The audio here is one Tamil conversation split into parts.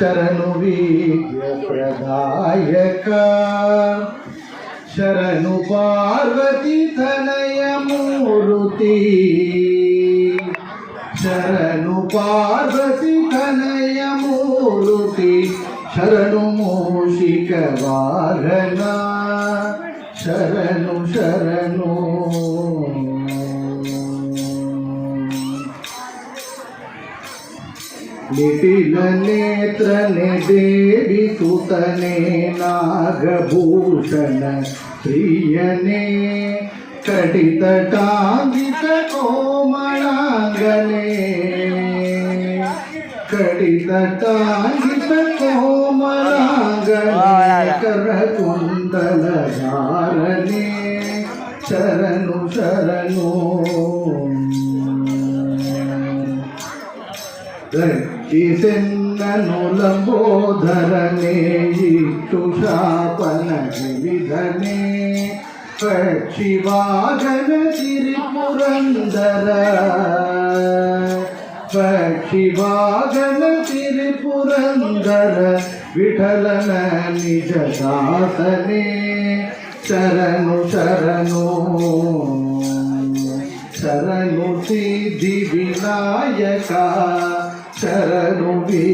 శరణు వీర్య ప్రదాయక శరణు పార్వతి తనయమూరుతి. శరణు పార్వతి తనయమూరుతి. శరణు మూషిక వాహన శరణు శరణు ನಿಟಿಲ ನೇತ್ರನೆ ದೇವಿ ಸುತನೆ ನಾಗಭೂಷಣ ಪ್ರಿಯನೇ ಕಟಿತ ಟಾಂಗಿತ ಕೋಮಳಾಂಗನೆ ಕಟಿತ ಟಾಂಗಿತ ಕೋಮಳಾಂಗನೆ ಕರ ಕುಂದಲ ಧಾರನೆ ಶರಣು ಶರಣು ರಂಜಿಸೆನ್ನನು ఇసెన్నను లంబోధరనే ఇక్షుషాపన విధనే పక్షివాగన తిరిపురందర పక్షివాగన తిరిపురందర విఠలన నిజ శాసనే శరణు శరణు శరణు సిద్ధి వినాయక शरणुबीजप्रधायक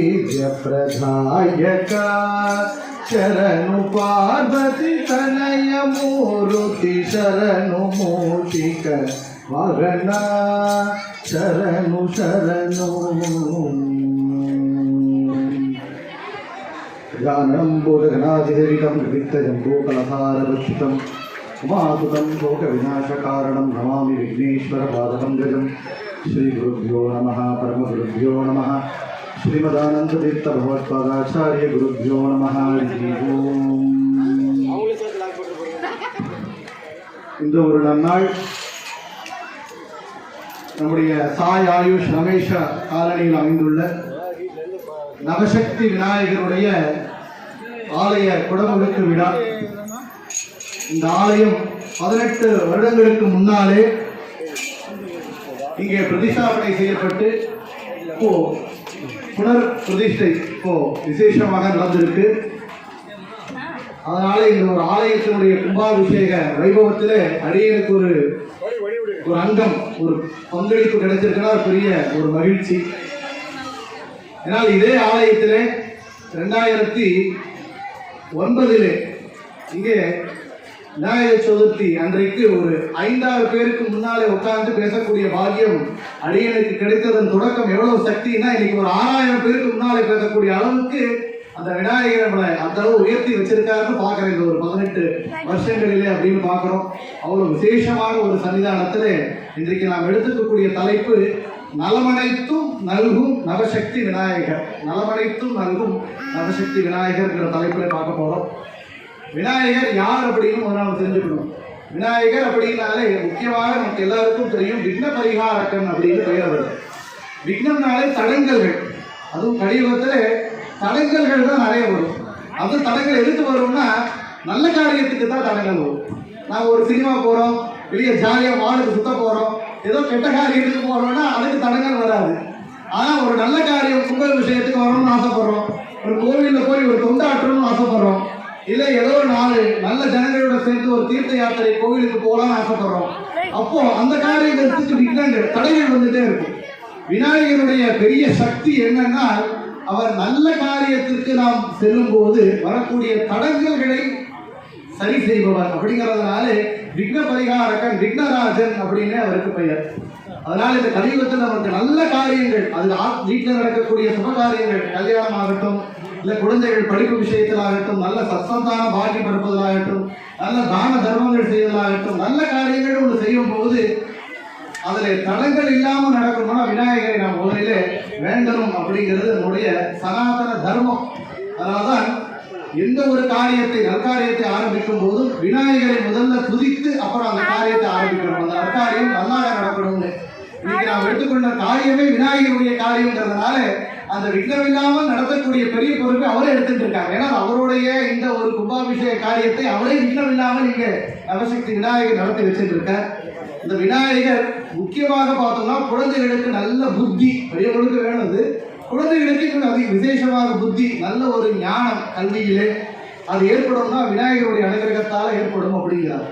शरणु पार्वती तनयमूरुति शरणुमूर्तिक मगना शरणु शरणु। गानम्बोधघनाधिदेविकं वित्तजं गोकलहारभक्षितं उमासुतं शोकविनाशकारणं नमामि विघ्नेश्वरपादपङ्कजम् ஸ்ரீகுருப்போ நம பரமகுருப்போ நம ஸ்ரீமதானந்தீர்த்தபகவத்பாதாச்சாரிய குருப்போ நம இந்த ஒரு நன்னாள் நம்முடைய சாய் ஆயுஷ் ரமேஷ காலனியில் அமைந்துள்ள நவசக்தி விநாயகருடைய ஆலய குடமுழுக்கு விழா. இந்த ஆலயம் பதினெட்டு வருடங்களுக்கு முன்னாலே இங்கே பிரதிஷ்டாபனை செய்யப்பட்டு இப்போ புனர் பிரதிஷ்டை இப்போ விசேஷமாக நடந்திருக்கு. அதனால இந்த ஒரு ஆலயத்தினுடைய கும்பாபிஷேக வைபவத்திலே அடியனுக்கு ஒரு ஒரு அங்கம் ஒரு பங்களிப்பு கிடைச்சிருக்குன்னா பெரிய ஒரு மகிழ்ச்சி. ஏன்னால் இதே ஆலயத்திலே ரெண்டாயிரத்தி ஒன்பதிலே இங்கே விநாயகர் சதுர்த்தி அன்றைக்கு ஒரு ஐந்தாறு பேருக்கு முன்னாலே உட்கார்ந்து பேசக்கூடிய பாக்கியம் அடியனுக்கு கிடைத்ததன் தொடக்கம் எவ்வளவு சக்தினா இன்னைக்கு ஒரு ஆறாயிரம் பேருக்கு முன்னாலே பேசக்கூடிய அளவுக்கு அந்த விநாயகரை நம்மளை அந்த அளவு உயர்த்தி வச்சிருக்காருன்னு பார்க்குறேன். இந்த ஒரு பதினெட்டு வருஷங்களிலே அப்படின்னு பார்க்குறோம். அவ்வளவு விசேஷமான ஒரு சன்னிதானத்திலே இன்றைக்கு நாம் எடுத்துக்கக்கூடிய தலைப்பு நலமனைத்தும் நல்கும் நவசக்தி விநாயகர். நலமனைத்தும் நல்கும் நவசக்தி விநாயகர்ங்கிற தலைப்பில் பார்க்க போகிறோம் விநாயகர் யார் அப்படின்னு ஒரு நாள் தெரிஞ்சுக்கணும். விநாயகர் அப்படின்னாலே முக்கியமாக நமக்கு எல்லாருக்கும் தெரியும் விக்ன பரிகாரக்கன் அப்படின்னு பெயர் வருது விக்னம்னாலே தடங்கல்கள். அதுவும் கலியுகத்தில் தடங்கல்கள் தான் நிறைய வரும். அந்த தடங்கள் எதுக்கு வரும்னா நல்ல காரியத்துக்கு தான் தடங்கள் வரும். நான் ஒரு சினிமா போகிறோம் வெளியே ஜாலியாக மாடுக்கு சுத்த போகிறோம் ஏதோ கெட்ட காரியத்துக்கு போகிறோம்னா அதுக்கு தடங்கள் வராது. ஆனால் ஒரு நல்ல காரியம் கும்பல் விஷயத்துக்கு வரணும்னு ஆசைப்படுறோம். ஒரு கோவிலில் போய் ஒரு தொண்டாற்றணும்னு ஆசைப்படுறோம். இல்லை ஏதோ நாலு நல்ல ஜனங்களோட சேர்ந்து ஒரு தீர்த்த யாத்திரை கோவிலுக்கு போகலாம்னு ஆசைப்படுறோம். அப்போ அந்த காரியங்களுக்கு விக்னங்கள் தடைகள் வந்துட்டே இருக்கும். விநாயகருடைய பெரிய சக்தி என்னன்னா அவர் நல்ல காரியத்திற்கு நாம் செல்லும் போது வரக்கூடிய தடங்கல்களை சரி செய்பவர். அப்படிங்கிறதுனால விக்ன பரிகாரகன் விக்னராஜன் அப்படின்னு அவருக்கு பெயர். அதனால இந்த கலியுகத்தில் நமக்கு நல்ல காரியங்கள் அது வீட்டில் நடக்கக்கூடிய சுப காரியங்கள் கல்யாணம் ஆகட்டும் இல்லை குழந்தைகள் படிப்பு விஷயத்திலாகட்டும் நல்ல சத்சந்தான பாக்கியம் எடுப்பதாகட்டும் நல்ல தான தர்மங்கள் செய்வதாகட்டும் நல்ல காரியங்கள் ஒன்று செய்யும் போது அதில் தடங்கள் இல்லாமல் நடக்கணும்னா விநாயகரை நாம் முதலில் வேண்டணும் அப்படிங்கிறது நம்முடைய சனாதன தர்மம். அதனால்தான் எந்த ஒரு காரியத்தை நற்காரியத்தை ஆரம்பிக்கும் போதும் விநாயகரை முதல்ல துதித்து அப்புறம் அந்த காரியத்தை ஆரம்பிக்கணும். அந்த நற்காரியம் நல்லாக நடக்கணும்னு. இன்னைக்கு நாம் எடுத்துக்கொண்ட காரியமே விநாயகருடைய காரியம்ன்றதுனால அந்த விக்னம் இல்லாமல் நடத்தக்கூடிய பெரிய பொறுப்பை அவரே எடுத்துட்டு இருக்காங்க ஏன்னா அவருடைய இந்த ஒரு கும்பாபிஷேக காரியத்தை அவரே விக்னம் இல்லாமல் இங்கே நவசக்தி விநாயகர் நடத்தி வச்சுட்டு இருக்கார் இந்த விநாயகர் முக்கியமாக பார்த்தோம்னா குழந்தைகளுக்கு நல்ல புத்தி பெரியவர்களுக்கு வேணுது. குழந்தைகளுக்கு இன்னும் அதிக விசேஷமாக புத்தி நல்ல ஒரு ஞானம் கல்வியிலே. அது ஏற்படும்னா விநாயகருடைய அனுகிரகத்தால் ஏற்படும் அப்படிங்கிறார்.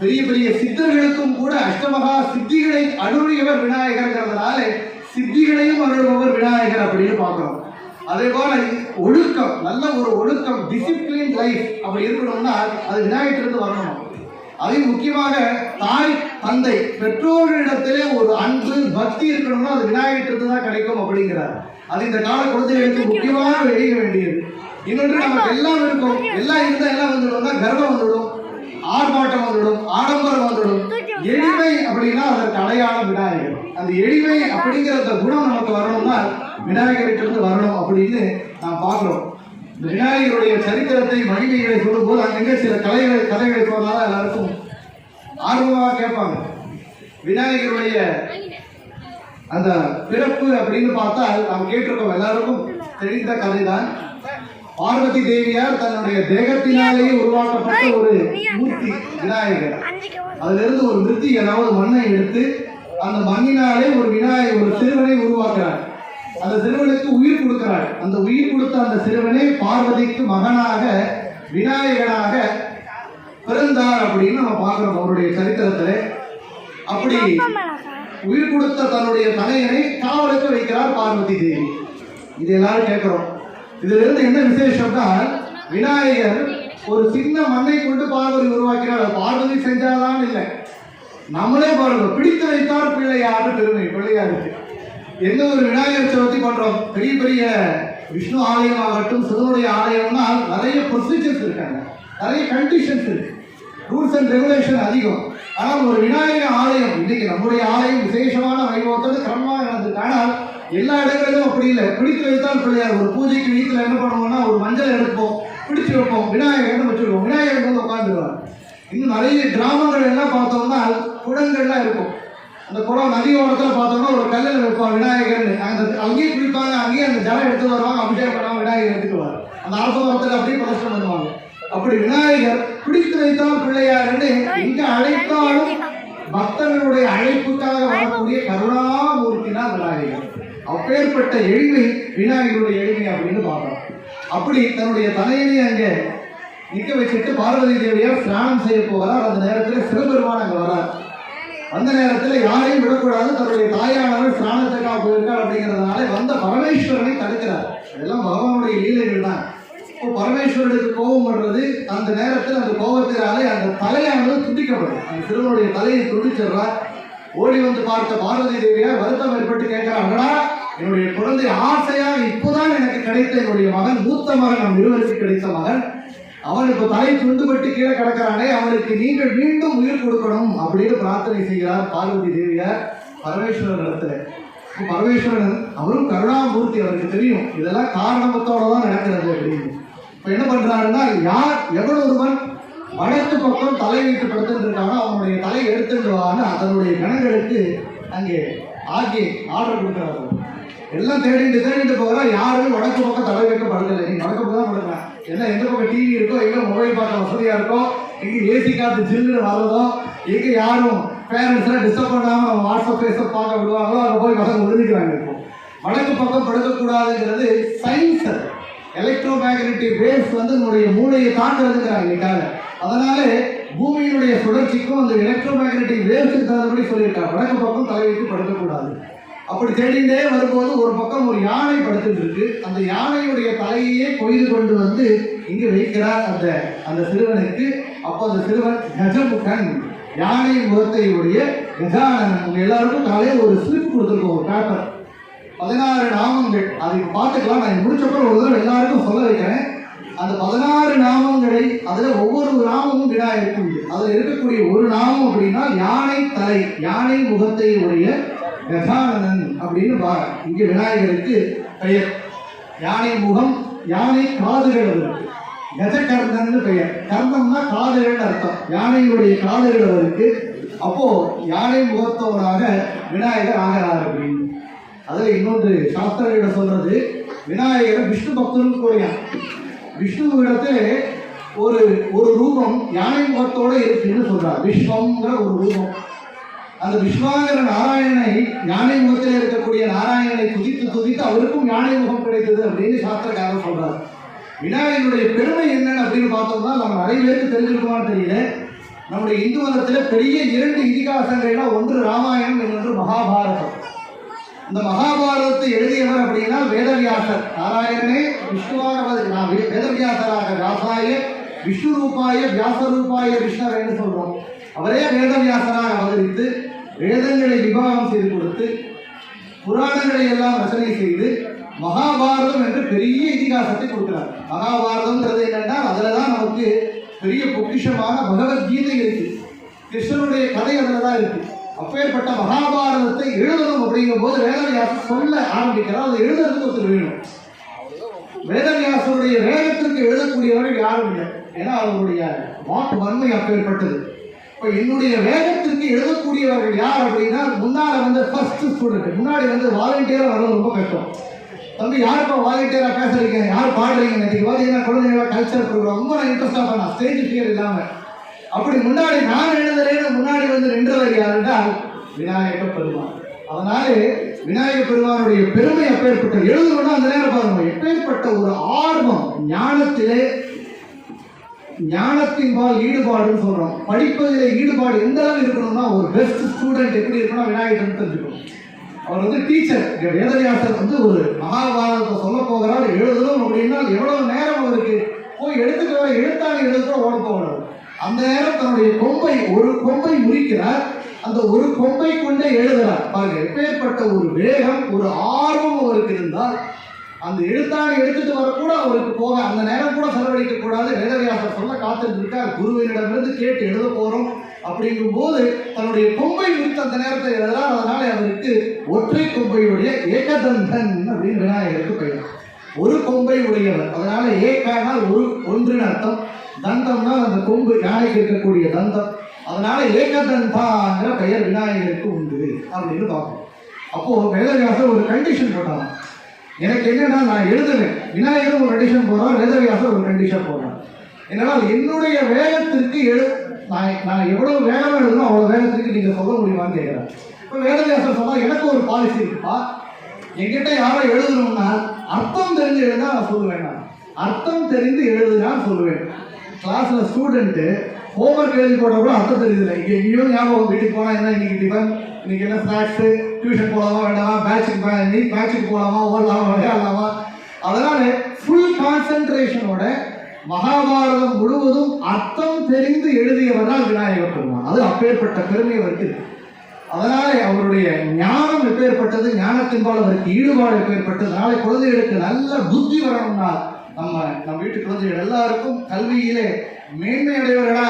பெரிய பெரிய சித்தர்களுக்கும் கூட அஷ்டமகா சித்திகளை அருளியவர் விநாயகர்ங்கிறதுனாலே சித்திகளையும் அருள்பவர் விநாயகர் அப்படின்னு பார்க்கிறோம். அதே போல ஒழுக்கம் நல்ல ஒரு ஒழுக்கம் டிசிப்ளின் லைஃப் அப்படி இருக்கணும்னா அது விநாயகத்திலிருந்து வரணும். அதையும் முக்கியமாக தாய் தந்தை பெற்றோர்களிடத்திலே ஒரு அன்பு பக்தி இருக்கணும்னா அது விநாயகத்திலிருந்து தான் கிடைக்கும் அப்படிங்கிறார். அது இந்த கால குழந்தைகளுக்கு முக்கியமாக வெளியிட வேண்டியது. இன்னொன்று நமக்கு எல்லாம் இருக்கும். எல்லாம் இருந்தால் எல்லாம் வந்துடும்னா கர்வம் வந்துடும். ஆர்ப்பாட்டம் வந்துடும் ஆடம்பரம் வந்துடும் எளிமை அப்படின்னா அதற்கு அடையாளம் விநாயகர். அந்த எளிமை அப்படிங்கிற அந்த குணம் நமக்கு வரணும்னா விநாயகர்கிட்ட வரணும் அப்படின்னு நாம் பார்க்கிறோம். இந்த விநாயகருடைய சரித்திரத்தை மகிமைகளை சொல்லும்போது அங்கங்கே சில கலைகளை கதைகளை சொன்னாலும் எல்லாருக்கும் ஆர்வமாக கேட்பாங்க. விநாயகருடைய அந்த பிறப்பு அப்படின்னு பார்த்தா நாம் கேட்டிருக்கோம். எல்லாருக்கும் தெரிந்த கதை தான் பார்வதி தேவியார் தன்னுடைய தேகத்தினாலேயே உருவாக்கப்பட்ட ஒரு மூர்த்தி விநாயகர். அதிலிருந்து ஒரு மிருத்தி ஏதாவது மண்ணை எடுத்து அந்த மண்ணினாலே ஒரு விநாயகர் ஒரு சிறுவனை உருவாக்குறார். அந்த சிறுவனுக்கு உயிர் கொடுக்கிறார். அந்த உயிர் கொடுத்த அந்த சிறுவனை பார்வதிக்கு மகனாக விநாயகனாக பிறந்தார் அப்படின்னு நம்ம பார்க்கிறோம் அவருடைய சரித்திரத்திலே. அப்படி உயிர் கொடுத்த தன்னுடைய தனையனை காவலுக்கு வைக்கிறார் பார்வதி தேவி. இது எல்லாரும் கேட்கிறோம். இதுல இருந்து என்ன விசேஷம்னா விநாயகர் ஒரு சின்ன மண்ணை கொண்டு பார்வதி உருவாக்கினார் பார்வதி செஞ்சாதான் இல்லை. நம்மளே பாருங்க பிடித்து வைத்தார் பிள்ளையாரு பெருமை பிள்ளையாருக்கு எந்த ஒரு விநாயகர் சதுர்த்தி பண்றோம்? பெரிய பெரிய விஷ்ணு ஆலயம் ஆகட்டும் சிவனுடைய ஆலயம்னா நிறைய ப்ரொசீஜர்ஸ் இருக்காங்க. நிறைய கண்டிஷன்ஸ் இருக்கு. ரூல்ஸ் அண்ட் ரெகுலேஷன் அதிகம். ஆனால் ஒரு விநாயகர் ஆலயம் இன்னைக்கு நம்முடைய ஆலயம் விசேஷமான வைபவத்தோடு கிரமமாக நடந்திருக்கு. ஆனால் எல்லா இடங்களிலும் அப்படி இல்லை. பிடித்து வைத்தால் பிள்ளையார் ஒரு பூஜைக்கு வீட்டில் என்ன பண்ணுவோம்னா ஒரு மஞ்சள் எடுப்போம். பிடிச்சு வைப்போம். விநாயகர்னு வச்சுருவோம் விநாயகர் வந்து உட்காந்துருவார் இன்னும் நிறைய கிராமங்கள் எல்லாம் பார்த்தோம்னா குடங்கள்லாம் இருக்கும். அந்த குளம் நதி ஓரத்தில் பார்த்தோம்னா ஒரு கல்லில் வைப்பான் விநாயகர்னு. அந்த அங்கேயே குளிப்பாங்க. அங்கேயே அந்த ஜலம் எடுத்து வருவாங்க. அபிஷேகம் பண்ணுவாங்க விநாயகர் எடுத்துக்குவார் அந்த அரச மரத்தில் அப்படியே பிரதர்ஷனம் பண்ணுவாங்க. அப்படி விநாயகர் பிடித்து வைத்தால் பிள்ளையாருன்னு எங்க அழைத்தாலும் பக்தர்களுடைய அழைப்புக்காக வரக்கூடிய கருணாமூர்த்தி தான் விநாயகர். அப்பேற்பட்ட எளிமை விநாயகருடைய எளிமை அப்படின்னு பார்க்கலாம் அப்படி தன்னுடைய தலையணை அங்கே நிக்க வச்சுட்டு பார்வதி தேவியார் ஸ்நானம் செய்ய போகிறார். அந்த நேரத்தில் சிவபெருமான் அங்கே வரார் அந்த நேரத்தில் யாரையும் விடக்கூடாது. தன்னுடைய தாயானவர் ஸ்நானத்துக்காக போயிருக்கார் அப்படிங்கிறதுனால வந்த பரமேஸ்வரனை தடுக்கிறார். இதெல்லாம் பகவானுடைய லீலைகள் தான் இப்போ பரமேஸ்வரனுக்கு கோபம் பண்றது அந்த நேரத்தில் அந்த கோபத்தினாலே அந்த தலையானது துண்டிக்கப்படும் அந்த சிறுவனுடைய தலையை துண்டிச்சிடுறார். ஓடி வந்து பார்த்த பார்வதி தேவியார் வருத்தம் ஏற்பட்டு கேட்கிறாங்களா என்னுடைய குழந்தை ஆசையாக இப்போதான் எனக்கு கிடைத்த என்னுடைய மகன் மூத்த மகன் நம் இருவருக்கு கிடைத்த மகன். அவன் இப்போ தலை துண்டுபட்டு கீழே கிடக்கிறானே அவனுக்கு நீங்கள் மீண்டும் உயிர் கொடுக்கணும் அப்படின்னு பிரார்த்தனை செய்கிறார் பார்வதி தேவியார் பரமேஸ்வரன் இடத்துல. பரமேஸ்வரன் அவரும் கருணாமூர்த்தி அவருக்கு தெரியும். இதெல்லாம் காரணமத்தோட தான் நடக்கிறது அப்படின்னு. இப்போ என்ன பண்றாருன்னா யார்? எவ்வளவு ஒருவன்? வடக்கு பக்கம் தலை வைத்து அவனுடைய தலை எடுத்துடுவான்னு அதனுடைய கணங்களுக்கு அங்கே ஆகி ஆர்டர் கொடுக்குறாரு. எல்லாம் தேடிட்டு தேடிட்டு போகிறா யாரும் வடக்கு பக்கம் தலை வைக்க படுக்கல நீ வடக்கு பக்கம் தான் படுக்கலாம் ஏன்னா எந்த பக்கம் டிவி இருக்கோ எங்கே மொபைல் பார்க்க வசதியாக இருக்கோ எங்கே ஏசி காற்று ஜில்லுன்னு வர்றதோ எங்கே யாரும் பேரண்ட்ஸ்லாம் டிஸ்டர்ப் பண்ணாமல் வாட்ஸ்அப் ஃபேஸ்அப் பார்க்க விடுவாங்களோ அங்கே போய் பசங்க ஒதுக்கிறாங்க இருக்கும் வடக்கு பக்கம் படுக்கக்கூடாதுங்கிறது சயின்ஸ் எலக்ட்ரோ மேக்னெட்டிக் வேவ்ஸ் வந்து நம்முடைய மூளையை தாண்டுறதுங்கிறாங்க இன்னைக்காக அதனாலே பூமியினுடைய சுழற்சிக்கும் அந்த எலக்ட்ரோ மேக்னெட்டிக் வேவ்ஸுக்கு தகுந்தபடி சொல்லியிருக்காங்க. வடக்கு பக்கம் தலை வைத்து படுக்கக்கூடாது அப்படி தேடிண்டே வரும்போது ஒரு பக்கம் ஒரு யானை படுத்துட்டு இருக்கு அந்த யானையுடைய தலையையே கொய்து கொண்டு வந்து இங்கு வைக்கிறார் அந்த அந்த சிறுவனுக்கு. அப்போ அந்த சிறுவன் கஜமுகன். யானை முகத்தை உடைய கஜானன் எல்லாருக்கும் காலையில் ஒரு ஸ்லிப் கொடுத்துருக்கோம் ஒரு பேப்பர் பதினாறு நாமங்கள். அதை பார்த்துக்கலாம். நான் முடிச்சப்பறம் ஒரு தடவை எல்லாருக்கும் சொல்ல வைக்கிறேன். அந்த பதினாறு நாமங்களை அதுல ஒவ்வொரு நாமமும் விநாயகருக்கு உண்டு அதுல இருக்கக்கூடிய ஒரு நாமம் அப்படின்னா யானை தலை யானை முகத்தை உடைய கஜானனன் அப்படின்னு பா இங்க விநாயகருக்கு பெயர். யானை முகம் யானை காதுகள் அவருக்கு கஜகர்ணன் பெயர். கர்ணம்னா காதுகள் அர்த்தம். யானையுடைய காதுகள் அவருக்கு அப்போ யானை முகத்தவராக விநாயகர் ஆகிறார் அப்படின்னு. அதுல இன்னொன்று சாஸ்திரங்கள சொல்றது விநாயகர் விஷ்ணு பக்தனுக்கு கூடிய விஷ்ணுவிடத்தில் ஒரு ஒரு ரூபம் யானை முகத்தோடு இருக்குன்னு சொல்றார். விஸ்வம்ங்கிற ஒரு ரூபம். அந்த விஸ்வாங்கிற நாராயணனை யானை முகத்தில் இருக்கக்கூடிய நாராயணனை துதித்து துதித்து அவருக்கும் யானை முகம் கிடைத்தது அப்படின்னு சாஸ்திரக்காரர் சொல்றாரு. விநாயகனுடைய பெருமை என்னன்னு அப்படின்னு பார்த்தோம்னா நம்ம நிறைய பேருக்கு தெரிஞ்சிருக்குமான்னு தெரியல. நம்முடைய இந்து மதத்தில் பெரிய இரண்டு இதிகாசங்கள்னா ஒன்று ராமாயணம் இன்னொன்று மகாபாரதம். இந்த மகாபாரதத்தை எழுதியவர் அப்படின்னா வேதவியாசர். நாராயணனே விஷ்ணுவாக நான் வேதவியாசராக வியாசாய விஷ்ணு ரூபாய வியாசரூபாய விஷ்ணவேன்னு சொல்றோம். அவரே வேதவியாசராக அவதரித்து வேதங்களை விவாகம் செய்து கொடுத்து புராணங்களை எல்லாம் ரச்சனை செய்து மகாபாரதம் என்று பெரிய இதிகாசத்தை கொடுக்கிறார். மகாபாரதம்ன்றது என்னன்னா அதில் தான் நமக்கு பெரிய பொக்கிஷமாக பகவத்கீதை இருக்கு. கிருஷ்ணனுடைய கதை அதில் தான் இருக்குது அப்பேற்பட்ட மகாபாரதத்தை எழுதணும் அப்படிங்கும் போது வேதவியாசர் சொல்ல ஆரம்பிக்கிறார். அது எழுதுறதுக்கு ஒருத்தர் வேணும். வேதவியாசருடைய வேதத்திற்கு எழுதக்கூடியவர்கள் யாரும் இல்லை. ஏன்னா அவருடைய வாக்கு வன்மை அப்பேற்பட்டது. இப்போ என்னுடைய வேகத்திற்கு எழுதக்கூடியவர்கள் யார் அப்படின்னா முன்னால் வந்து ஃபர்ஸ்ட் ஸ்டூடெண்ட் முன்னாடி வந்து வாலண்டியராக வர்றது ரொம்ப கஷ்டம். தம்பி யாருப்பா வாலண்டியராக பேசுறீங்க யார் பாடுறீங்க? இன்னைக்கு பார்த்தீங்கன்னா குழந்தைங்களா கல்ச்சர் ப்ரோக்ராம் ரொம்ப நான் இன்ட்ரெஸ்டாக பண்ண ஸ்டேஜ் ஃபியர் இல்லாமல் அப்படி முன்னாடி நான் எழுதலைன்னு முன்னாடி வந்து நின்றவர் யாருன்றால் விநாயக பெருமான். அதனாலே விநாயக பெருமானுடைய பெருமை அப்பேற்பட்ட எழுதணும்னா அந்த நேரம் பாருங்க எப்பேற்பட்ட ஒரு ஆர்வம் ஞானத்திலே ஞானத்தின் பால் ஈடுபாடுன்னு சொல்றோம். படிப்பதிலே ஈடுபாடு எந்த அளவு இருக்கணும்னா ஒரு பெஸ்ட் ஸ்டூடெண்ட் எப்படி இருக்கணும் விநாயகர் தெரிஞ்சுக்கணும். அவர் வந்து டீச்சர் வேதவியாசர் வந்து ஒரு மகாபாரதத்தை சொல்ல போகிறார் எழுதணும் அப்படின்னா எவ்வளவு நேரம் அவருக்கு போய் எடுத்துக்கவே எழுத்தாங்க எழுதுறோம் ஓட போகிறார். அந்த நேரம் தன்னுடைய கொம்பை ஒரு கொம்பை முறிக்கிறார். அந்த ஒரு கொம்பை கொண்டே எழுதுறார் பாருங்க எப்பேற்பட்ட ஒரு வேகம் ஒரு ஆர்வம் அவருக்கு இருந்தால் அந்த எழுத்தாளை எடுத்துட்டு வர கூட அவருக்கு போக அந்த நேரம் கூட செலவழிக்க கூடாது. வேதவியாசர் சொல்ல காத்துட்டு குருவினிடமிருந்து கேட்டு எழுத போறோம் அப்படிங்கும் போது தன்னுடைய கொம்பை விரித்து அந்த நேரத்தை எழுதுறார் அதனால அவருக்கு ஒற்றை கொம்பையுடைய ஏகதந்தன் அப்படின்னு விநாயகருக்கு பெயர். ஒரு கொம்பை உடையவர் அதனால ஏகானால் ஒரு ஒன்றுன்னு அர்த்தம். தந்தம்னா அந்த கொம்பு யானைக்கு இருக்கக்கூடிய தந்தம். அதனால ஏகதந்தாங்கிற பெயர் விநாயகருக்கு உண்டு அப்படின்னு பார்ப்போம். அப்போ வேதவியாசர் ஒரு கண்டிஷன் போட்டாங்க எனக்கு என்னன்னா நான் எழுதுவேன். விநாயகர் ஒரு கண்டிஷன் போடுறான் வேதவியாசர் ஒரு கண்டிஷன் போடுறான் என்னால் என்னுடைய வேகத்திற்கு எழு நான் நான் எவ்வளோ வேகமாக எழுதணும் அவ்வளோ வேகத்திற்கு நீங்கள் சொல்ல முடியுமான்னு கேட்குறேன் இப்போ வேதவியாசர் சொன்னால் எனக்கு ஒரு பாலிசி இருக்குப்பா. என்கிட்ட யாரோ எழுதணும்னா அர்த்தம் தெரிஞ்சு எழுதா நான் சொல்லுவேன் நான். அர்த்தம் தெரிந்து எழுதுனான்னு சொல்லுவேன். கிளாஸில் ஸ்டூடெண்ட்டு ஹோம்ஒர்க் எழுதி போட கூட அர்த்தம் தெரியுதுல்ல. இங்கே எங்கேயோ ஞாபகம் வீட்டுக்கு போனால் என்ன இன்னைக்கு டிஃபன் இன்னைக்கு என்ன ஸ்நாக்ஸு டியூஷன் போகலாமா வேண்டாமா? மேட்சுக்கு நீ மேட்சுக்கு போகலாமா ஓடலாமா? விளையாடலாமா? அதனால ஃபுல் கான்சென்ட்ரேஷனோட மகாபாரதம் முழுவதும் அர்த்தம் தெரிந்து எழுதியவர் தான் விநாயகர் பெருமான். அது அப்பேற்பட்ட பெருமை அவருக்கு. இருக்கு. அதனால அவருடைய ஞானம் எப்பேற்பட்டது? ஞானத்தின்பால் அவருக்கு ஈடுபாடு எப்பேற்பட்டது? நாளை குழந்தைகளுக்கு நல்ல புத்தி வரணும்னா நம்ம நம்ம வீட்டு குழந்தைகள் எல்லாருக்கும் கல்வியிலே மேன்மை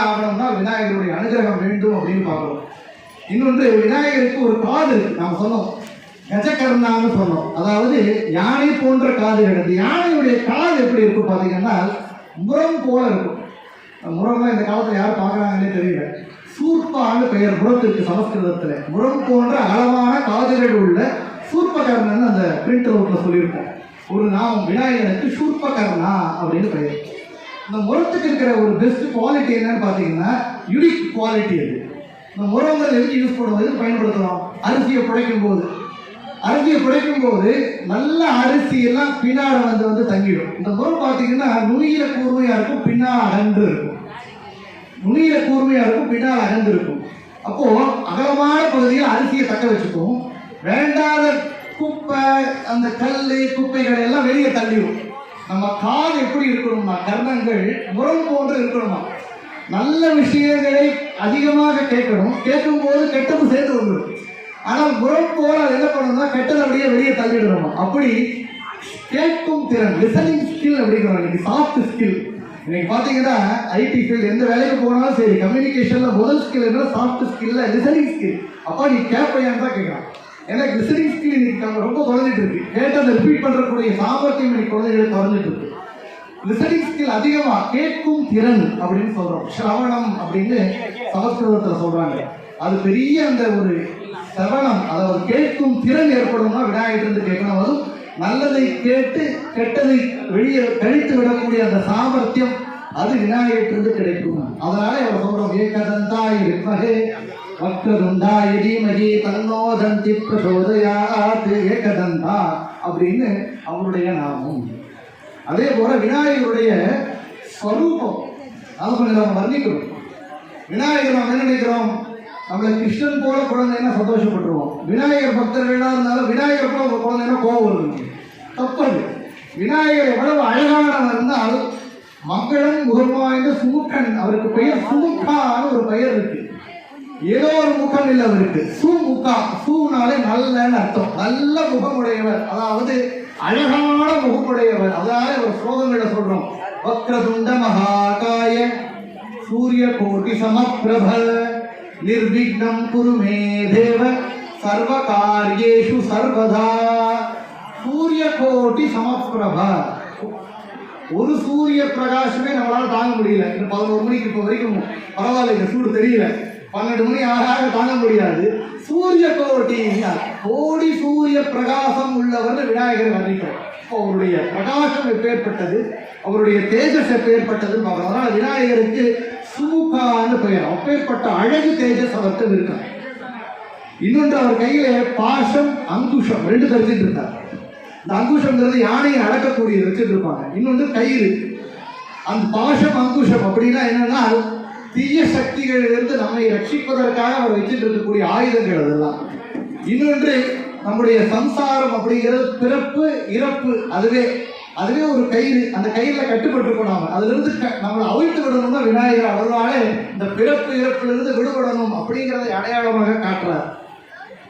ஆகணும்னா விநாயகருடைய அனுகிரகம் வேண்டும் அப்படின்னு பார்க்கிறோம். இன்னொன்று விநாயகருக்கு ஒரு காது நாம் சொன்னோம். கஜகர்ணான்னு சொன்னோம். அதாவது யானை போன்ற காதுகள். அந்த யானையுடைய காது எப்படி இருக்கும் பார்த்தீங்கன்னா முரம் போல இருக்கும். முரம்லாம் இந்த காலத்தில் யார் பார்க்குறாங்கன்னே தெரியல. சூர்பான்னு பெயர் முரத்திற்கு சமஸ்கிருதத்தில். முரம் போன்ற அளவான காதுகள் உள்ள சூர்பகர்ணன் அந்த பிரிண்ட் அவுட்டில் சொல்லியிருக்கோம் ஒரு நாம் விநாயகருக்கு சூர்பகர்ணா அப்படின்னு பெயர். இந்த முரத்துக்கு இருக்கிற ஒரு பெஸ்ட் குவாலிட்டி என்னன்னு பார்த்தீங்கன்னா யூனிக் குவாலிட்டி அது. இந்த முரங்கள் எதுக்கு யூஸ் பண்ணுவது பயன்படுத்துகிறோம் அரிசியை புடைக்கும் போது அரிசியை புடைக்கும் போது நல்ல அரிசி எல்லாம் வந்து வந்து தங்கிடும். இந்த முறை பார்த்தீங்கன்னா நுனியில கூர்மையாக இருக்கும் பின்னால் அகன்று இருக்கும். நுனியில கூர்மையாக இருக்கும் பின்னால் அகன்று இருக்கும். அப்போது அகலமான பகுதியில் அரிசியை தக்க வச்சுக்கும். வேண்டாத குப்பை அந்த கல் குப்பைகளை எல்லாம் வெளியே தள்ளிடும். நம்ம கால் எப்படி இருக்கணும்னா கர்ணங்கள் முரம் போன்று இருக்கணுமா? நல்ல விஷயங்களை அதிகமாக கேட்கணும். கேட்கும் போது கெட்டது சேர்த்து வந்துடும். ஆனால் முரம் போல அது என்ன பண்ணணும்னா கெட்டது அப்படியே வெளியே தள்ளிடணுமா? அப்படி கேட்கும் திறன் லிசனிங் ஸ்கில் அப்படிங்கிறோம் இன்னைக்கு சாஃப்ட் ஸ்கில் இன்னைக்கு பார்த்தீங்கன்னா ஐடி ஃபீல்டு எந்த வேலைக்கு போனாலும் சரி கம்யூனிகேஷனில் முதல் ஸ்கில் என்ன சாஃப்ட் ஸ்கில்ல லிசனிங் ஸ்கில் அப்போ நீ கேட்பையான்னு தான் கேட்குறான். ஏன்னா லிசனிங் ஸ்கில் இன்னைக்கு நம்ம ரொம்ப குறைஞ்சிட்டு இருக்கு. கேட்டதை ரிப்பீட் பண்ணுறக்கூடிய சாமர்த்தியம் இன்னைக்கு குழந்தைகளுக்கு குறைஞ்சிட்டு இருக்கு. லிசனிங் ஸ்கில் அதிகமா கேட்கும் திறன் அப்படின்னு சொல்றோம். சிரவணம் அப்படின்னு சமஸ்கிருதத்துல சொல்றாங்க. அது பெரிய அந்த ஒரு சிரவணம் அதாவது கேட்கும் திறன் ஏற்படும்னா விநாயகர் இருந்து கேட்கணும். அதுவும் நல்லதை கேட்டு கெட்டதை வெளியே கழித்து விடக்கூடிய அந்த சாமர்த்தியம் அது விநாயகத்திலிருந்து கிடைக்கும். அதனால இவர் சொல்றோம் ஏகதந்தாய் வித்மகே வக்ரதுண்டாய தீமகி தன்னோதந்தி பிரசோதயாத் ஏகதந்தா அப்படின்னு அவருடைய நாமம். அதே போல விநாயகருடைய ஸ்வரூபம் அதை கொஞ்சம் நம்ம வர்ணிக்கிறோம் விநாயகர் நாம் என்ன நினைக்கிறோம்? நம்மளை கிருஷ்ணன் போல குழந்தைன்னா சந்தோஷப்பட்டுருவோம். விநாயகர் பக்தர்களா இருந்தாலும் விநாயகர் போல ஒரு குழந்தைன்னா கோபம் இருக்கு தப்பது விநாயகர் எவ்வளவு அழகானவர் இருந்தால் மக்களும் முகம் வாய்ந்த சுமுக்கன். அவருக்கு பெயர் சுமுக்கான்னு ஒரு பெயர் இருக்கு. ஏதோ ஒரு முகம் இல்லை அவருக்கு. சுமுகா சூனாலே நல்லன்னு அர்த்தம். நல்ல முகமுடையவர். அதாவது அழகான முகமுடையவர். அதாவது ஒரு ஸ்லோகங்களை சொல்றோம். வக்ரதுண்ட மகாகாய சூரிய கோட்டி சமப்பிரப நிர்விக்னம் குருமே தேவ சர்வ காரியேஷு சர்வதா. சூரிய கோட்டி சமப்பிரப. ஒரு சூரிய பிரகாசமே நம்மளால தாங்க முடியல. இந்த பதினோரு மணிக்கு இப்போ வரைக்கும் பரவாயில்ல இந்த சூடு தெரியல. பன்னெண்டு மணி ஆகாக தாங்க முடியாது. சூரிய கோட்டி கோடி சூரிய பிரகாசம் உள்ளவர் விநாயகர் வர்ணிக்கிறார். அவருடைய பிரகாசம் எப்பேற்பட்டது? அவருடைய தேஜஸ் எப்பேற்பட்டதுன்னு பார்க்கணும் அதனால விநாயகருக்கு சுமுகான்னு பெயர். அப்பேற்பட்ட அழகு தேஜஸ் அவர்கிட்ட இருக்கார். இன்னொன்று அவர் கையில பாஷம் அங்குஷம் ரெண்டு தரிச்சிட்டு இருந்தார் இந்த அங்குஷம்ங்கிறது யானையை அடக்கக்கூடிய வச்சுட்டு இருப்பாங்க. இன்னொன்று கயிறு. அந்த பாஷம் அங்குஷம் அப்படின்னா என்னன்னா தீய சக்திகளிலிருந்து நம்மை ரட்சிப்பதற்காக அவர் வச்சுட்டு இருக்கக்கூடிய ஆயுதங்கள் அதெல்லாம். இன்னொன்று நம்முடைய சம்சாரம் அப்படிங்கிறது பிறப்பு இறப்பு அதுவே அதுவே ஒரு கயிறு. அந்த கயிறுல கட்டுப்பட்டு நாம. அதுலேருந்து க- நம்மளை அவிழ்த்து விடணும்னா விநாயகர் அவர்களாலே இந்த பிறப்பு இறப்பிலிருந்து விடுபடணும் அப்படிங்கிறதை அடையாளமாக காட்டுறார்.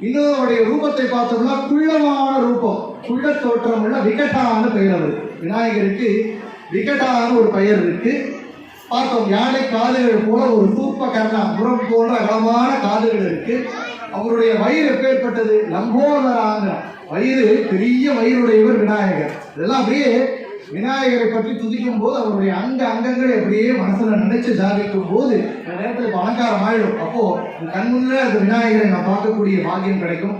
இன்னொருடைய ரூபத்தை பார்த்தோம்னா குள்ளமான ரூபம். குள்ள தோற்றம் உள்ள விகட்டான பெயர் அவர் விநாயகருக்கு விகட்டான ஒரு பெயர் இருக்கு. பார்த்தோம் யானை காதுகள் போல ஒரு சூப்ப கர்ணா புறம் போன்ற அகலமான காதுகள் இருக்கு. அவருடைய வயிறு எப்பேற்பட்டது? லம்போதராங்க வயிறு பெரிய வயிறுடையவர் விநாயகர். இதெல்லாம் அப்படியே விநாயகரை பற்றி துதிக்கும் போது அவருடைய அங்க அங்கங்களை அப்படியே மனசுல நினைச்சு சாதிக்கும் போது இந்த நேரத்தில் இப்போ அலங்காரம் ஆயிடும். அப்போ கண் முன்னே அந்த விநாயகரை நான் பார்க்கக்கூடிய பாக்கியம் கிடைக்கும்.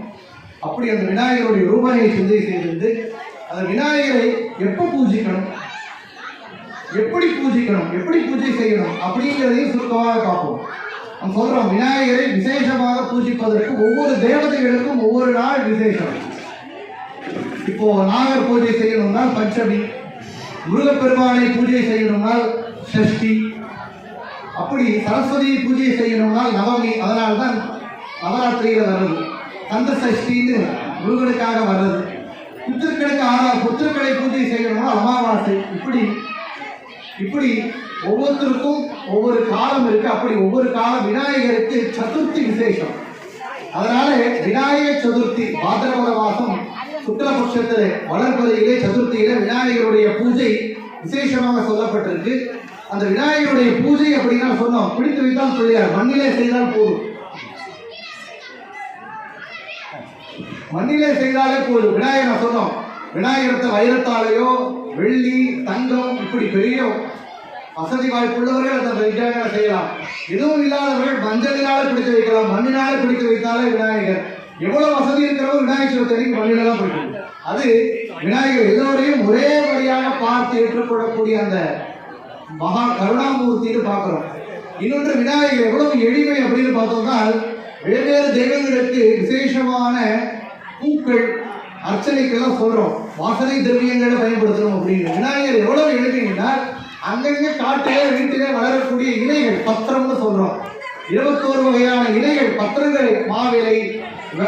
அப்படி அந்த விநாயகருடைய ரூபாயை சிந்தை செய்திருந்து அந்த விநாயகரை எப்போ பூஜிக்கணும்? எப்படி பூஜிக்கணும் எப்படி பூஜை செய்யணும் அப்படிங்கிறதையும் சுருக்கமாக பார்ப்போம். நம்ம சொல்றோம் விநாயகரை விசேஷமாக பூஜிப்பதற்கு ஒவ்வொரு தேவதைகளுக்கும் ஒவ்வொரு நாள் விசேஷம். இப்போ நாகர் பூஜை செய்யணும்னால் பஞ்சமி முருகப்பெருமானை பூஜை செய்யணும்னால் ஷஷ்டி அப்படி சரஸ்வதி பூஜை செய்யணும்னால் நவமி அதனால தான் நவராத்திரியில் வர்றது. கந்த சஷ்டின்னு முருகனுக்காக வர்றது. புத்திருக்களுக்கு ஆறா புத்திருக்களை பூஜை செய்யணும்னா அமாவாசை. இப்படி இப்படி ஒவ்வொருத்தருக்கும் ஒவ்வொரு காலம் இருக்கு. அப்படி ஒவ்வொரு காலம் விநாயகருக்கு சதுர்த்தி விசேஷம். அதனால விநாயக சதுர்த்தி பாத்திரபத மாசம் சுக்லபட்சத்தில் வளர்ப்பதையிலே சதுர்த்தியில விநாயகருடைய பூஜை விசேஷமாக சொல்லப்பட்டிருக்கு. அந்த விநாயகருடைய பூஜை அப்படின்னா சொன்னோம். பிடித்து வைத்தால் சொல்லியார் மண்ணிலே செய்தால் போதும். மண்ணிலே செய்தாலே போதும். விநாயகர் சொன்னோம். விநாயகரத்தை வைரத்தாலேயோ வெள்ளி தங்கம் இப்படி பெரிய வசதி வாய்ப்புள்ளவர்கள் அந்த விநாயகரை செய்யலாம். எதுவும் இல்லாதவர்கள் மஞ்சளினால பிடித்து வைக்கலாம் மண்ணினால பிடித்து வைத்தாலே விநாயகர். எவ்வளவு வசதி இருக்கிறவங்க விநாயகர் சதுர்த்தி மண்ணில தான் பிடிக்கும் அது விநாயகர் எல்லோரையும் ஒரே வழியாக பார்த்து ஏற்றுக்கொள்ளக்கூடிய அந்த மகா கருணாமூர்த்தின்னு பார்க்கிறோம். இன்னொன்று விநாயகர் எவ்வளவு எளிமை அப்படின்னு பார்த்தோம்னா வெவ்வேறு தெய்வங்களுக்கு விசேஷமான பூக்கள் அர்ச்சனைக்கெல்லாம் சொல்றோம். வாசனை திரவியங்களை பயன்படுத்துறோம் அப்படின்னு விநாயகர் எவ்வளவு எளிமைன்னா அங்கங்க காட்டிலே வீட்டிலே வளரக்கூடிய இலைகள் பத்திரம்னு சொல்றோம். இருபத்தோரு வகையான இலைகள் பத்திரங்கள் மாவிலை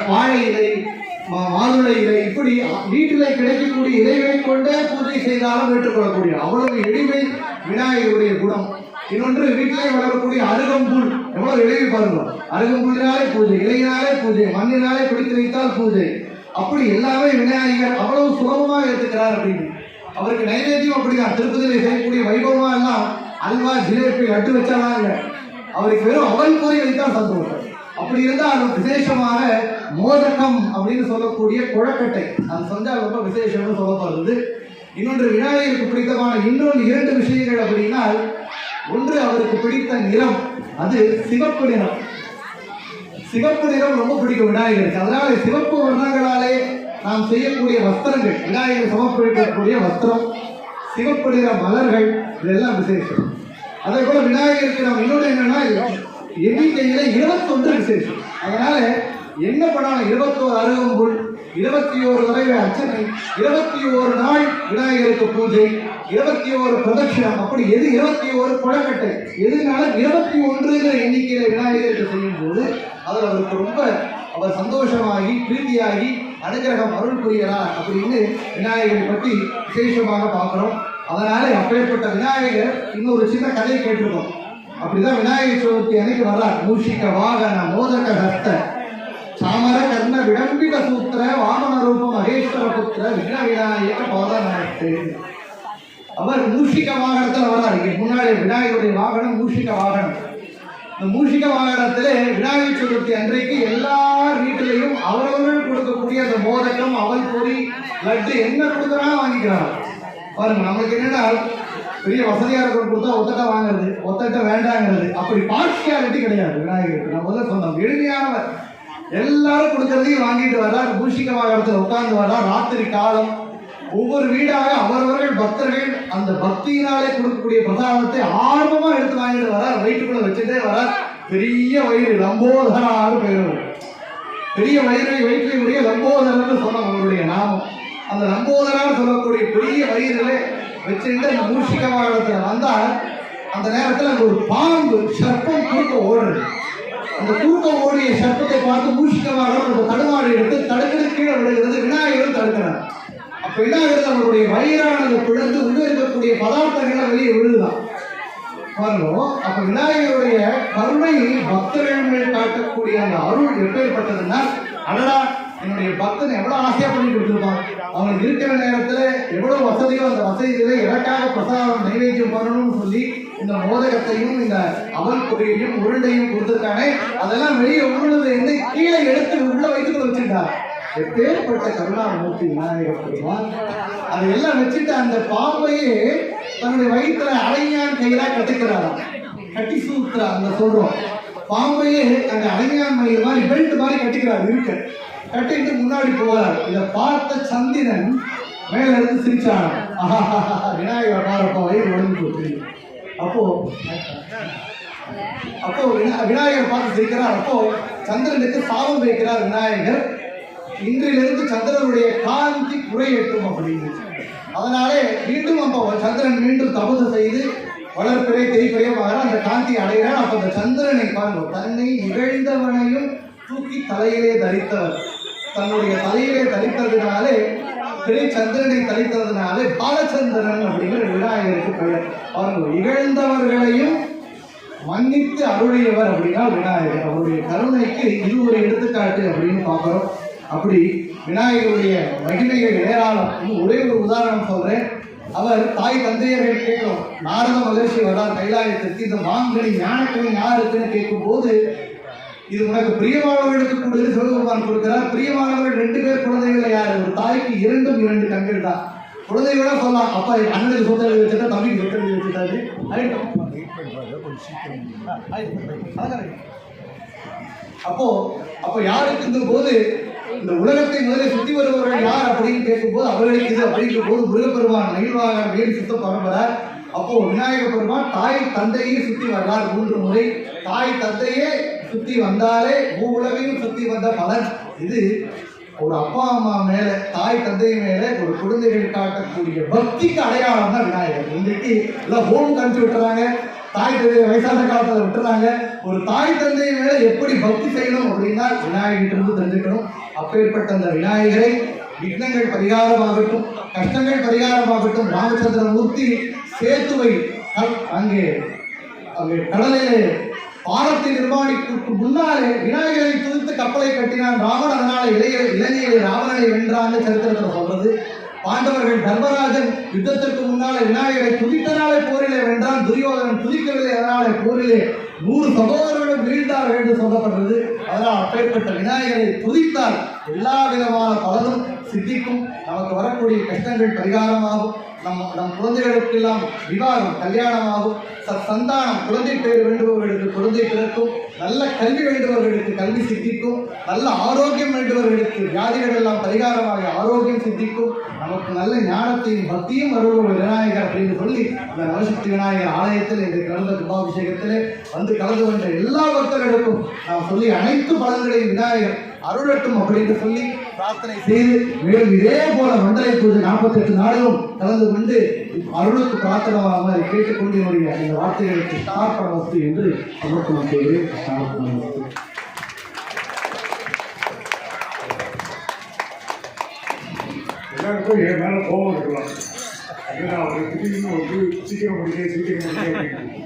வாழை இலை மா- மாதுளை இலை இப்படி வீட்டிலே கிடைக்கக்கூடிய இலைகளை கொண்டே பூஜை செய்தாலும் ஏற்றுக்கொள்ளக்கூடிய அவ்வளவு எளிமை விநாயகருடைய குணம். இன்னொன்று வீட்டிலே வளரக்கூடிய அருகம்புல். எவ்வளவு எளிமை பாருங்க. அருகம்புல்லினாலே பூஜை இலையினாலே பூஜை மண்ணினாலே பிடித்து வைத்தால் பூஜை. அப்படி எல்லாமே விநாயகர் அவ்வளவு சுலபமாக ஏற்றுக்கிறார் அப்படின்னு. அவருக்கு நைவேத்தியம் அப்படிதான். திருப்பதியில் செய்யக்கூடிய வைபவமா எல்லாம் அல்வா ஜிலேபி லட்டு வச்சாலாம் இல்லை. அவருக்கு வெறும் அவல் பொறி தான் சந்தோஷம். அப்படி இருந்தால் அது விசேஷமான மோதகம் அப்படின்னு சொல்லக்கூடிய குழக்கட்டை. அது செஞ்சால் ரொம்ப விசேஷம்னு சொல்லப்படுறது இன்னொன்று விநாயகருக்கு பிடித்தமான இன்னொன்று இரண்டு விஷயங்கள் அப்படின்னா ஒன்று அவருக்கு பிடித்த நிறம். அது சிவப்பு நிறம். சிவப்பு நிறம் ரொம்ப பிடிக்கும் விநாயகருக்கு. அதனால சிவப்பு வர்ணங்களாலே நாம் செய்யக்கூடிய வஸ்திரங்கள் விநாயகர் சமர்ப்பிக்கக்கூடிய வஸ்திரம் சிவப்படுகிற மலர்கள் இதெல்லாம் விசேஷம். அதே போல விநாயகருக்கு நாம் இன்னொன்று என்னன்னா எண்ணிக்கையில இருபத்தொன்று விசேஷம். அதனால என்ன பண்ணாலும் இருபத்தோரு அருகம்புல் இருபத்தி ஓரு தடவை அர்ச்சனை இருபத்தி ஓரு நாள் விநாயகருக்கு பூஜை இருபத்தி ஓரு பிரதட்சிணம் அப்படி எது இருபத்தி ஓரு குளக்கட்டை எதுனாலும் இருபத்தி ஒன்றுங்கிற எண்ணிக்கையில விநாயகருக்கு செய்யும் போது அதில் அவருக்கு ரொம்ப அவர் சந்தோஷமாகி பிரீதியாகி அனுகிரகம் அருள் புரியறார் அப்படின்னு விநாயகரை பற்றி விசேஷமாக பார்க்குறோம். அதனால அப்படிப்பட்ட விநாயகர் இன்னொரு சின்ன கதையை கேட்டிருக்கோம். அப்படிதான் விநாயகர் சதுர்த்தி அன்னைக்கு வர்றார். மூஷிக்க வாகன மோதக ஹஸ்த. சாமர கர்ண விடம்பித சூத்திர வாமன ரூப மகேஸ்வர புத்திர விக்ன விநாயக போதனத்து அவர் மூஷிக வாகனத்தில் வர்றார். இங்க முன்னாடி விநாயகருடைய வாகனம் மூஷிக வாகனம். இந்த மூஷிக வாகனத்தில் விநாயகர் சதுர்த்தி அன்றைக்கு எல்லார் வீட்டிலையும் அவரவர்கள் கொடுக்கக்கூடிய அந்த மோதகம் அவல் பொறி லட்டு என்ன கொடுக்குறாங்க வாங்கிக்கிறாங்க. பாருங்க நமக்கு என்னன்னா பெரிய வசதியா இருக்கிற கொடுத்தா ஒத்தட்ட வாங்குறது ஒத்தட்ட வேண்டாங்கிறது. அப்படி பார்ஷியாலிட்டி கிடையாது விநாயகருக்கு. நான் முதல்ல சொன்னோம் எளிமையானவர். எல்லாரும் கொடுக்கறதையும் வாங்கிட்டு வர்றார். பூஷிக வாகனத்தில் உட்கார்ந்து வர்றார். ராத்திரி காலம் ஒவ்வொரு வீடாக அவரவர்கள் பக்தர்கள் அந்த பக்தியினாலே கொடுக்கக்கூடிய பிரசாதத்தை ஆர்வமா எடுத்து வாங்கிட்டு வரார் வயிற்றுக்குள்ள வச்சுட்டே வரார். பெரிய வயிறு லம்போதராறு பெயர். பெரிய வயிறை வயிற்றை உடைய லம்போதரன்னு சொன்னோம் அவருடைய நாமம். அந்த லம்போதரான்னு சொல்லக்கூடிய பெரிய வயிறிலே வச்சுட்டு அந்த மூஷிக வாகனத்தில் வந்தால் அந்த நேரத்தில் அங்கே ஒரு பாம்பு சர்ப்பம் குறுக்க ஓடுறது அந்த குறுக்க ஓடிய சர்ப்பத்தை பார்த்து மூஷிக வாகனம் தடுமாறி எடுத்து தடுக்கிறது கீழே விடுகிறது விநாயகரும் தடுக்கிறார். பெண்ணாகிறது அவருடைய வயிறானது பிழந்து உள்ள இருக்கக்கூடிய பதார்த்தங்களை வெளியே விழுதுதான் பாருங்க அப்ப விநாயகருடைய கருணை பக்தர்கள் மேல் காட்டக்கூடிய அந்த அருள் எப்பேற்பட்டதுன்னா அடடா என்னுடைய பக்தன் எவ்வளவு ஆசையா பண்ணி கொடுத்துருப்பான். அவன் இருக்கிற நேரத்துல எவ்வளவு வசதியோ அந்த வசதியில எனக்காக பிரசாதம் நைவேத்தியம் பண்ணணும்னு சொல்லி இந்த மோதகத்தையும் இந்த அவல் பொரியையும் உருண்டையும் கொடுத்துருக்கானே அதெல்லாம் வெளியே உருளது என்ன கீழே எடுத்து உள்ள வைத்துக்கொள்ள வச்சிருக்கார். எப்பேற்பட்ட கருணாமூர்த்தி விநாயகர் பெருமான் அதையெல்லாம் வச்சுட்டு அந்த பாம்பையே தன்னுடைய வயிற்றுல அடைஞான் கையிலா கட்டுக்கிறாராம். கட்டி சூத்துறா அந்த சொல்றோம். பாம்பையே அந்த அடைஞான் மயில் மாதிரி பெல்ட் மாதிரி கட்டிக்கிறார் இருக்க. கட்டிட்டு முன்னாடி போகிறார் இதை பார்த்த சந்திரன் மேல இருந்து சிரிச்சான் ஆஹா விநாயகர் பாருப்பா வயிறு ஒழுங்கு போட்டு அப்போ அப்போ விநாயகர் பார்த்து சிரிக்கிறார். அப்போ சந்திரனுக்கு சாபம் வைக்கிறார் விநாயகர். இன்றிலிருந்து சந்திரனுடைய காந்தி குறையட்டும் அப்படின்னு அதனாலே மீண்டும் அப்போ சந்திரன் மீண்டும் தபசு செய்து வளர்ப்பிறை தேய்பிறைய மாற அந்த காந்தி அடைகிறான். அப்ப அந்த சந்திரனை பாருங்க தன்னை இகழ்ந்தவனையும் தூக்கி தலையிலே தரித்தவர். தன்னுடைய தலையிலே தரித்ததுனாலே திரை சந்திரனை தரித்ததுனாலே பாலச்சந்திரன் அப்படிங்கிற விநாயகருக்கு பெயர். அவர்கள் இகழ்ந்தவர்களையும் மன்னித்து அருளியவர் அப்படின்னா விநாயகர். அவருடைய கருணைக்கு இது ஒரு எடுத்துக்காட்டு அப்படின்னு பார்க்குறோம். அப்படி விநாயகருடைய மகிமைகள் ஏராளம் இன்னும் ஒரே ஒரு உதாரணம் சொல்றேன் அவர் தாய் தந்தையர்கள் கேட்கும் நாரத மகர்ஷி வரார் கைலாயத்திற்கு இந்த மாங்கனி ஞானக்கணி யாருக்குன்னு கேட்கும்போது இது உனக்கு பிரியமானவர்களுக்கு கொடுத்து சிவபெருமான் கொடுக்கிறார் பிரியமானவர்கள் ரெண்டு பேர் குழந்தைகளை யார் ஒரு தாய்க்கு இரண்டும் இரண்டு கண்கள் தான் குழந்தைகளோட சொல்லலாம் அப்பா அண்ணனுக்கு சொத்து வச்சுட்டா தம்பிக்கு சொத்து எழுதி வச்சுட்டாரு ஆயிட்டோம். அப்போ அப்போ யாருக்கு போது இந்த உலகத்தை முதலில் சுத்தி வருபவர்கள் யார் அப்படின்னு கேட்கும்போது அவர்களுக்கு இது அப்படிங்கிற போது முருகப்பெருமான் மகிழ்வாக வேறு சுத்த பரம்பரார் அப்போ விநாயக பெருமான் தாய் தந்தையே சுத்தி வந்தார் மூன்று முறை. தாய் தந்தையே சுத்தி வந்தாலே பூ உலகையும் சுத்தி வந்த பலன் இது. ஒரு அப்பா அம்மா மேல தாய் தந்தை மேல ஒரு குழந்தைகள் காட்டக்கூடிய பக்திக்கு அடையாளம் தான் விநாயகர். இன்றைக்கு எல்லாம் ஹோம் கணிச்சு விட்டுறாங்க தாய் தந்தை வயசான காலத்தில் விட்டுறாங்க. ஒரு தாய் தந்தை மேலே எப்படி பக்தி செய்யணும் அப்படின்னா விநாயகர்கிட்ட தெரிஞ்சுக்கணும். அப்பேற்பட்ட அந்த விநாயகரை விக்னங்கள் பரிகாரமாகட்டும் கஷ்டங்கள் பரிகாரமாகட்டும் ராமச்சந்திரமூர்த்தி சேத்துவை கல்- அங்கே அங்கே கடலிலே பாலத்தை நிர்மாணிக்கு முன்னாலே விநாயகரை துதித்து கப்பலை கட்டினான் ராமன் அதனால இளைய இலங்கையிலே ராவணனை வென்றான்னு சரித்திரத்தில் சொல்றது. பாண்டவர்கள் தர்மராஜன் யுத்தத்திற்கு முன்னால் விநாயகரை துதித்தனாலே போரிலே வென்றான். துரியோதனன் துதிக்கவில்லை அதனாலே போரிலே நூறு சகோதரர்களும் வீழ்ந்தார்கள் என்று சொல்லப்பட்டது அதனால் அப்பேற்பட்ட விநாயகரை துதித்தால் எல்லா விதமான பலனும் சித்திக்கும். நமக்கு வரக்கூடிய கஷ்டங்கள் பரிகாரமாகும். நம் நம் குழந்தைகளுக்கெல்லாம் விவாகம் கல்யாணமாகும். சத் சந்தானம் குழந்தை பேர் வேண்டுபவர்களுக்கு குழந்தை பிறக்கும். நல்ல கல்வி வேண்டுபவர்களுக்கு கல்வி சித்திக்கும். நல்ல ஆரோக்கியம் வேண்டுபவர்களுக்கு வியாதிகள் எல்லாம் பரிகாரமாக ஆரோக்கியம் சித்திக்கும். நமக்கு நல்ல ஞானத்தையும் பக்தியும் அருள் விநாயகர் அப்படின்னு சொல்லி அந்த நவசக்தி விநாயகர் ஆலயத்தில் இன்று நடந்த கும்பாபிஷேகத்திலே வந்து கலந்து கொண்ட எல்லா பக்தர்களுக்கும் நாம் சொல்லி அனைத்து பலன்களையும் விநாயகர் அருளட்டும் அப்படின்னு சொல்லி பிரார்த்தனை செய்து மேலும் இதே போல மண்டலை பூஜை நாற்பத்தி எட்டு நாளிலும் கலந்து கொண்டு அருளுக்கு பிரார்த்தனமாக கேட்டுக்கொண்டு என்னுடைய இந்த வார்த்தைகளுக்கு ஸ்தாபனமஸ்து என்று சமர்ப்பணம் செய்கிறேன் ஸ்தாபனமஸ்து எல்லாருக்கும் என் மேலே கோபம் இருக்கலாம் ஏன்னா அவர் திடீர்னு வந்து சீக்கிரம் முடிக்க சீக்கிரம் முடிக்க அப்படின்னு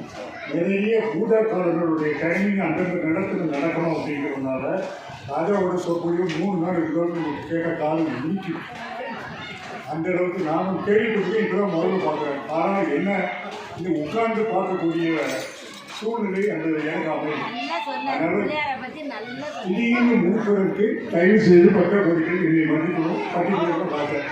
நிறைய பூஜாக்காரர்களுடைய டைமிங் அந்தந்த நேரத்தில் நடக்கணும் அப்படிங்கிறதுனால ராஜாவோட ஒரு சொற்பொழிவு மூணு நாள் இருக்கணும்னு கேட்க காலம் நீக்கி. அந்த அளவுக்கு நானும் கேள்விப்பட்டு இப்பதான் முதல்ல பார்க்குறேன். காரணம் என்ன? இந்த உட்கார்ந்து பார்க்கக்கூடிய சூழ்நிலை அந்த எனக்கு அமையும் திடீர்னு மூப்பதற்கு தயவு செய்து கோரிக்கை இதை மன்னிக்கணும் பட்டியலில் பார்த்தேன்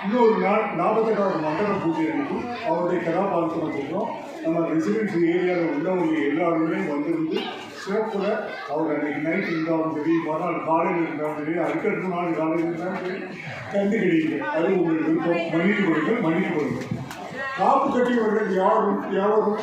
இன்னொரு நாள் நாற்பத்தெட்டாவது மண்டல பூஜை அன்னைக்கு அவருடைய கதாபாத்திரம் சொல்கிறோம் நம்ம ரெசிடென்சி ஏரியாவில் உள்ளவங்க எல்லாருமே வந்திருந்து சிறப்புல அவர் அன்னைக்கு நைட் இருந்தாலும் சரி மறுநாள் காலையில் இருந்தாலும் சரி அதுக்கடுத்த நாள் காலையில் இருந்தாலும் சரி கண்டு கிடைக்கல அது உங்களுக்கு விருப்பம். மன்னித்து கொடுங்க மன்னித்து கொடுங்க காப்பு கட்டியவர்கள் யாரும் யாவரும்